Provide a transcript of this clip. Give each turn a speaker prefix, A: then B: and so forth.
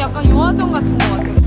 A: 약간 요아정 같은 것 같아요.